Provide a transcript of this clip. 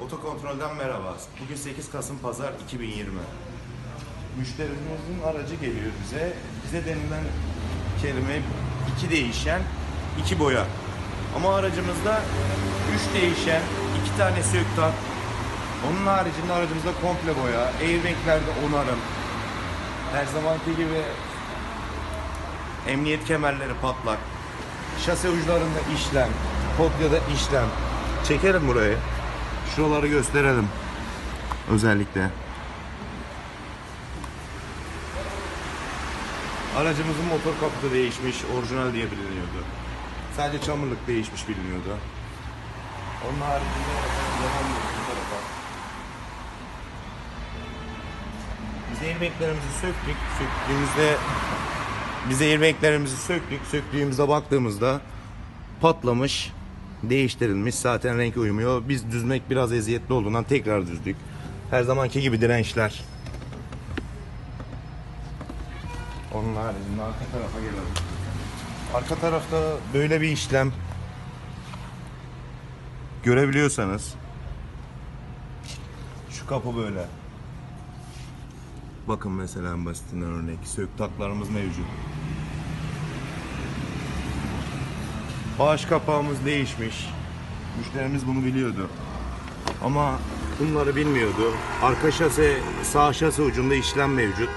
Otokontrolden merhaba. Bugün 8 Kasım Pazar 2020. Müşterimizin aracı geliyor bize. Bize denilen kelime iki değişen, iki boya. Ama aracımızda üç değişen, iki tane söktak. Onun haricinde aracımızda komple boya, airbaglerde onarım. Her zamanki gibi emniyet kemerleri patlak. Şase uçlarında işlem, podyada işlem. Çekelim burayı. Şuraları gösterelim. Özellikle. Aracımızın motor kaputu değişmiş, orijinal diye biliniyordu. Sadece çamurluk değişmiş biliniyordu. Onun haricinde. Biz airbaglerimizi söktük. Söktüğümüzde biz airbaglerimizi söktük. Söktüğümüzde baktığımızda patlamış, değiştirilmiş. Zaten renk uymuyor. Biz düzmek biraz eziyetli olduğundan tekrar düzdük. Her zamanki gibi dirençler. Onun haricinde arka tarafa gelelim. Arka tarafta böyle bir işlem görebiliyorsanız şu kapı böyle. Bakın mesela en basitinden örnek. Söktaklarımız mevcut. Bağış kapağımız değişmiş. Müşterimiz bunu biliyordu. Ama bunları bilmiyordu. Arka şase, sağ şase ucunda işlem mevcut.